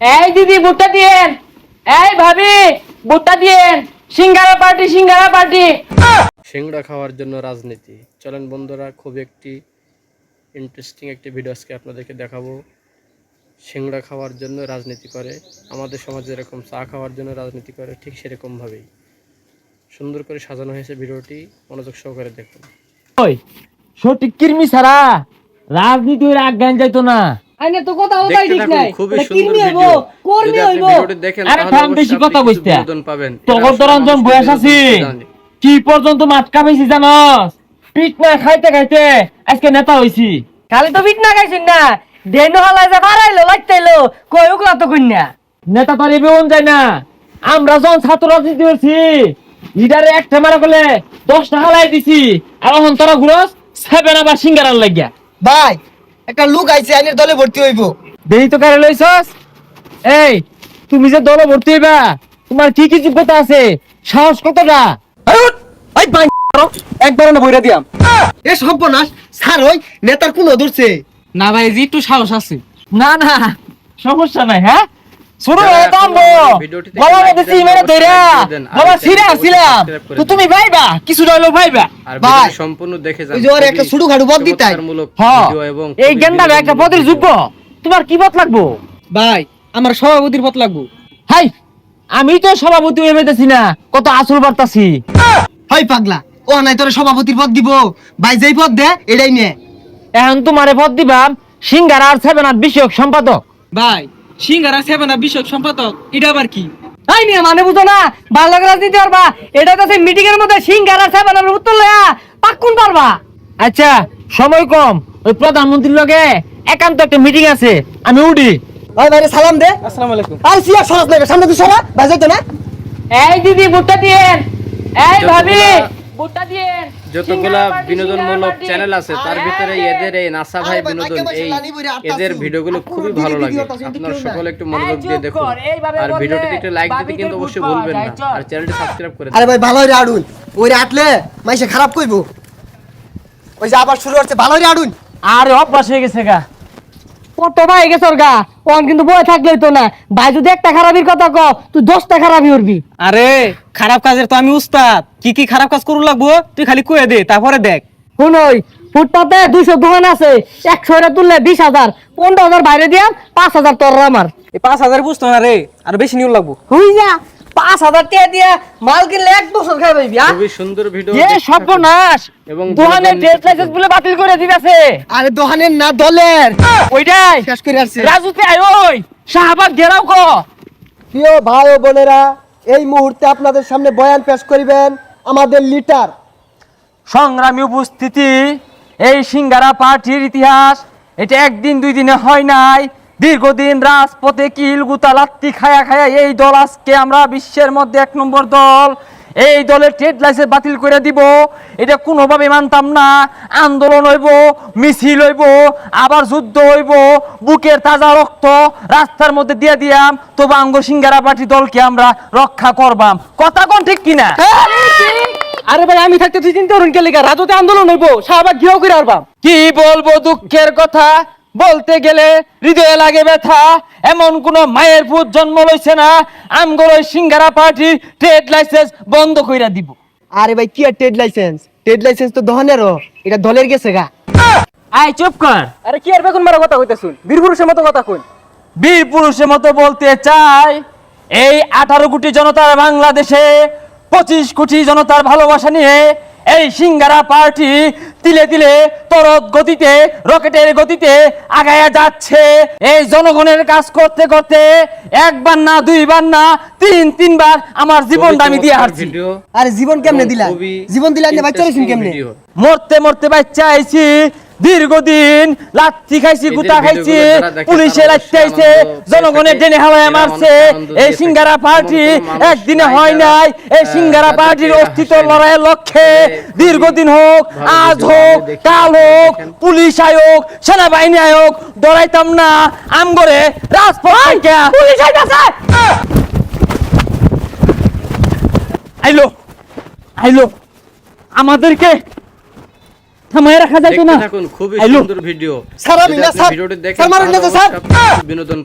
এই দিদি ভুট্টা দিয়েন। এই ভাবি ভুট্টা দিয়েন। সিঙ্গারা পার্টি সিঙ্গারা পার্টি। সিংড়া খাওয়ার জন্য রাজনীতি। চলেন বন্ধুরা খুব একটি ইন্টারেস্টিং একটি ভিডিও আজকে আপনাদেরকে দেখাবো। সিংড়া খাওয়ার জন্য রাজনীতি করে। আমাদের সমাজে যেরকম চা খাওয়ার জন্য রাজনীতি করে ঠিক সেরকমভাবেই সুন্দর করে সাজানো হয়েছে ভিডিওটি মনোযোগ সহকারে দেখুন। ওই সঠিক কির্মি ছাড়া রাজনীতি আজ্ঞান যাইতো না। আইনে তো কথা দেখতে থাকুন খুবই সুন্দর ভিডিও যদি আপনি আরে থাম, বেশি কথা কিছু কইস্তা। বিনোদন পাবেন। তখন তোর অঞ্জন বয়স আছি। কি পর্যন্ত মাটকা জানস? পিট না খাইতে খাইতে আজকে নেতা হইছি। খালি তো বিট না খাইছেন না। ডেনো হালাই যে বাড়াইলো লাগতাইলো কই উকলা তো কইনা নেতা তো যায় না। আমরা যখন ছাত্র রাজনীতি করছি লিডারে একটা মারা করলে দশ টাকা লাই দিছি। আর এখন তোরা ঘুরস সেভেন আবার সিঙ্গারার লাগিয়া। ভাই একটা লোক আইছে আইনের দলে ভর্তি হইব। দেরি তো কারে লইছস? এই তুমি যে দলে ভর্তি হইবা তোমার কি কি যোগ্যতা আছে? সাহস কতটা? এই বাই একবার না বইরা দিয়াম। এ সর্বনাশ স্যার ওই নেতার কোন ধরছে না ভাই জি একটু সাহস আছে। না না সমস্যা নাই হ্যাঁ? শুরু তো তুমি ভাইবা? কিছু ভাইবা? ভাই, সম্পূর্ণ দেখে একটা বদ দিতাই। এবং এই একটা পদের যোগ্য তোমার কি পথ লাগবো? ভাই আমার সভাপতির পথ লাগবো। হাই আমি তো সভাপতি হয়ে পেতেছি না। কত আসল বার্তাছি হয় পাগলা ও নাই তোর সভাপতির পদ দিব। ভাই যেই পদ দে এটাই নে। এখন তোমারে পদ দিবাম সিঙ্গার আর সেভেন আর বিষয়ক সম্পাদক। ভাই সিঙ্গারা সেভেন আপ বিষয়ক সম্পাদক এটা আবার কি? আই নিয়ে মানে বুঝো না রাজনীতি পারবা। এটা তো সেই মিটিং এর মধ্যে সিঙ্গারা উত্তর লয়া পাক্কুন পারবা। আচ্ছা সময় কম। ওই প্রধানমন্ত্রীর লগে একান্ত একটা মিটিং আছে। আমি উঠি। ভাই ভাই সালাম দে। আসসালামু আলাইকুম। আর সিয়া সরাস লাগে সামনে তুই সরা ভাই যাইতো না? এই দিদি ভুট্টা দিয়েন। এই ভাবি ভুট্টা দিয়েন। যতগুলা বিনোদনমূলক চ্যানেল আছে তার ভিতরে এদের এই নাসা ভাই বিনোদন এই এদের ভিডিওগুলো খুবই ভালো লাগে। আপনারা সকলে একটু মনোযোগ দিয়ে দেখুন। আর ভিডিওটিতে একটু লাইক দিতে কিন্তু অবশ্যই ভুলবেন না। আর চ্যানেলটি সাবস্ক্রাইব করে আরে ভাই ভালো রে আডুন ওই রে আটলে মাইসে খারাপ কইবো। ওই যে আবার শুরু হচ্ছে ভালো রে আডুন আরে অভ্যাস হয়ে গেছে গা। কত ভাই গেছর গা। ওন কিন্তু বয়ে থাকলেই তো না। ভাই যদি একটা খারাপির কথা ক তুই দশটা খারাপই উঠবি আরে খারাপ কাজের তো আমি উস্তাদ। কি কি খারাপ কাজ করু লাগবো তুই খালি কয়ে দে তারপরে দেখ। শুনই ফুটপাতে দুইশো দোকান আছে। একশো এটা তুললে বিশ হাজার। পনেরো হাজার বাইরে দিয়াম পাঁচ হাজার তোর আমার। এই পাঁচ হাজার বুঝতো না রে আর বেশি নিউ লাগবো। হুই যা পাঁচ হাজার টাকা দিয়া মাল কিনলে এক বছর খাই খুবই সুন্দর ভিডিও এ সর্বনাশ। এবং ড্রেস লাইসেন্স বলে বাতিল করে দিবেছে আরে দোকানের না দলের। ওইটাই। শেষ করে আসছে। রাজুতে আয় ওই। শাহবাগ ঘেরাও প্রিয় ভাই ও বোনেরা এই মুহূর্তে আপনাদের সামনে বয়ান পেশ করিবেন আমাদের লিটার সংগ্রামী উপস্থিতি এই সিঙ্গারা পার্টির ইতিহাস এটা একদিন দুই দিনে হয় নাই। দীর্ঘদিন রাজপথে কিল গুতা লাত্তি খায়া খায়া এই দল আজকে আমরা বিশ্বের মধ্যে এক নম্বর দল। এই দলের ট্রেড লাইসেন্স বাতিল করে দিব। এটা কোনোভাবে মানতাম না। আন্দোলন হইব মিছিল হইব আবার যুদ্ধ হইব বুকের তাজা রক্ত রাস্তার মধ্যে দিয়ে দিয়াম। তবু আঙ্গ সিঙ্গারা পার্টি দলকে আমরা রক্ষা করবাম। কথা কোন ঠিক কিনা? আরে ভাই আমি থাকতে তুই চিন্তা করুন কে লেগা? রাজতে আন্দোলন হইবো শাহবাগ গিয়েও করে আরবা কি বলব দুঃখের কথা? বলতে গেলে হৃদয়ে লাগে ব্যথা। এমন কোন মায়ের পুত জন্ম লইছে না। আমগর ওই সিঙ্গারা পার্টি ট্রেড লাইসেন্স বন্ধ কইরা দিব। আরে ভাই কি আর ট্রেড লাইসেন্স? ট্রেড লাইসেন্স তো দহনেরও এটা দলের গেছে গা। আই চুপ কর। আরে কি আর বেগুন মারা কথা কইতাছুন? বীর পুরুষের মতো কথা কই বীর পুরুষের মতো বলতে চাই এই আঠারো কোটি জনতার বাংলাদেশে পঁচিশ কোটি জনতার ভালোবাসা নিয়ে এই সিঙ্গারা পার্টি তিলে তিলে তরত গতিতে রকেটের গতিতে আগায়া যাচ্ছে। এই জনগণের কাজ করতে করতে একবার না দুইবার না তিন তিনবার আমার জীবন দামি দিয়ে হারছি। আরে জীবন কেমনে দিলা? জীবন দিলা না বাচ্চা কেমনে? মরতে মরতে বাচ্চা আইছি। দীর্ঘদিন লাত্তি খাইছি গুতা খাইছি পুলিশে আইছে জনগণের ডেনে হাওয়ায় মারছে এই সিঙ্গারা পার্টি একদিনে হয় নাই এই সিঙ্গারা পার্টির অস্তিত্ব না। লড়াইয়ের লক্ষ্যে দীর্ঘদিন হোক আজ হোক কাল হোক পুলিশ আয়োগ সেনাবাহিনী আয়োগ ডরাইতাম না আমগরে রাজপথ থেকে পুলিশ আইতাছে! আইলো আইলো আমাদেরকে থামায় রাখা দেখতে না খুবই সুন্দর ভিডিও সারা যদি স্যার। ভিডিওটি দেখেন স্যার, মারুন না স্যার। বিনোদন